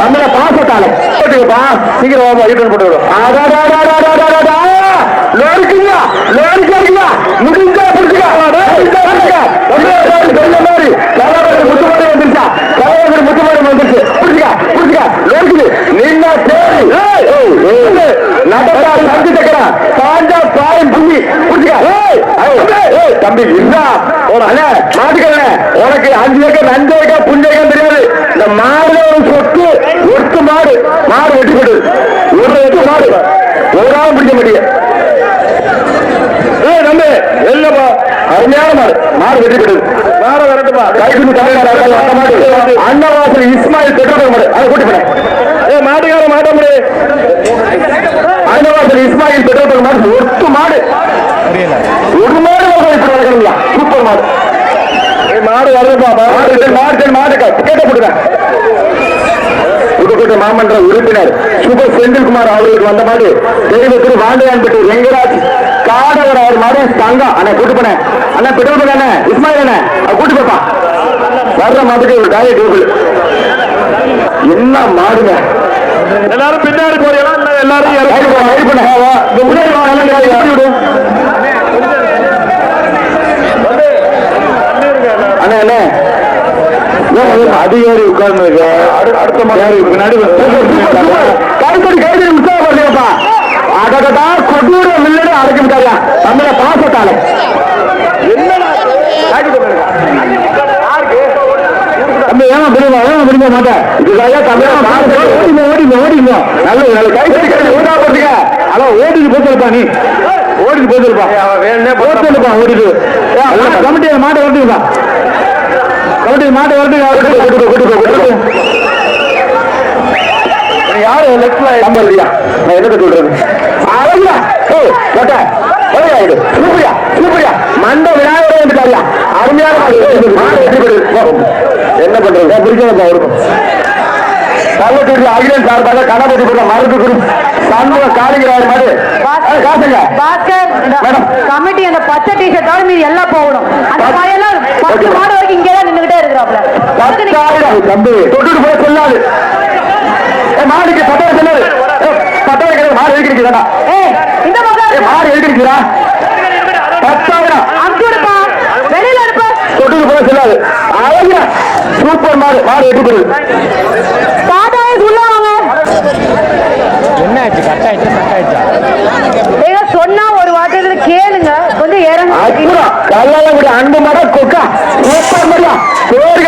நம்மள சீக்கிரம் வாப்பா யூட்டன் போட்டு விடும் லோரிக்குங்க லோரிக்காருங்க முடிஞ்சா புடிச்சுக்க. முடிஞ்சா புடிச்சுக்க. சொல்ல மாதிரி கலாபதி முத்துமாரி வந்துருச்சா கலாபதி முத்துமாரி வந்துருச்சு. புடிச்சுக்க புடிச்சுக்க. லோரிக்குது நின்ன தேடி. நடந்தா சந்தி சக்கரா பாஞ்சா பாயம் புள்ளி. புடிச்சுக்க. தம்பி இருந்தா அண்ணா மாட்டுக்கண்ணே உனக்கு அஞ்சு ஏக்கர் அஞ்சு ஏக்கர் புஞ்சு ஏக்கர் தெரியாது. இந்த மாடு ஒரு சொத்து ஒட்டு மாடு மாடு வெட்டி போடு ஒரு எட்டு மாடு ஒரு ஆள் பிடிக்க முடியும். ஏய் என்னப்பா அருமையான மாடு. மாடு வெட்டி போடு மாடு வரட்டுமா கைக்குண்டு அன்னவாசல் இஸ்மாயில் பெட்ரோல் மாடு. அதை கூட்டி போட. ஏ மாட்டுக்கார மாட்ட முடியும் அன்னவாசல் இஸ்மாயில் பெட்ரோல் மாடு. ஒட்டு மாடு. ஒரு மாடு இப்படி வளர்க்கணுங்களா சூப்பர் மாடு. மாடு வருதுப்பா மாடு மாடு மாடு கேட்ட போட்டுறேன் புதுக்கோட்டை மாமன்ற உறுப்பினர் சுப செந்தில்குமார் அவர்களுக்கு வந்த மாதிரி தெரிவு திரு வாண்டியான்பட்டி ரெங்கராஜ் காடவர் அவர் மாடு தங்கம் அண்ணா கூட்டு போனேன் அண்ணா பெட்ரோல் அண்ணா இஸ்மாயில் அண்ணா கூட்டு போப்பா. வர்ற மாட்டுக்கு ஒரு காய டேபிள். என்ன மாடுங்க. எல்லாரும் பின்னாடி போறீங்களா எல்லாரும் முன்னாடி அண்ணா அண்ணா. அதிகாரி உட்கார்ந்து அடுத்த மாதிரி பின்னாடி உற்சாகப்படுறீங்கப்பா அதடா கொடூர வில்லடு அடைக்க விட்டாயா? நம்மள பாசத்தால ஏமா பிடிமா ஏமா பிடிக்க மாட்டேன். ஓடிங்க ஓடிங்க ஓடிங்க நல்ல நல்ல கைத்தடி கைத்தடி உற்சாகப்படுறீங்க அதான் ஓடிட்டு போச்சுப்பா நீ. ஓடிட்டு போச்சுப்பா போச்சுப்பா ஓடிட்டு. கமிட்டியில மாட்டை ஓட்டுப்பா கபடி மாட்டு வரட்டு யாரு? லெஃப்ட்ல நம்பர் இல்லையா? நான் என்ன சொல்றது? சூப்பரியா சூப்பரியா மண்ட விநாயகரே வந்துட்டாரியா அருமையான என்ன பண்றது இருக்கும் கள்ளத்தூர்ல அகிலன் சார்பாக கணபதி மருந்து குரு சண்முக மாதிரி காசுங்க பாஸ்கர் மேடம். கமிட்டி அந்த பச்சை டிஷர்ட்டோட மீதி எல்லாம் போகணும் அந்த மாதிரியெல்லாம் பத்து மாடு வரைக்கும் இங்கே தான் நின்றுகிட்டே இருக்கிறாப்ல பத்தாயிரம் தம்பி தொட்டுட்டு போய் சொல்லாது மாடுக்கு பத்தாயிரம் சொல்லாது பத்தாயிரம் கிடையாது மாடு எழுதிருக்கிறா ஏ மாடு எழுதிருக்கிறா பத்தாயிரம் வெளியில தொட்டுட்டு போய் சொல்லாது. அழகிய. சூப்பர் மாடு. மாடு கட் ஆயிடுச்சு? கட் ஆயிடுச்சா? சொன்னா ஒரு கேளுங்க. கொஞ்சம் இறங்க அன்பு மாடா கொக்கா. சூப்பர் சோறு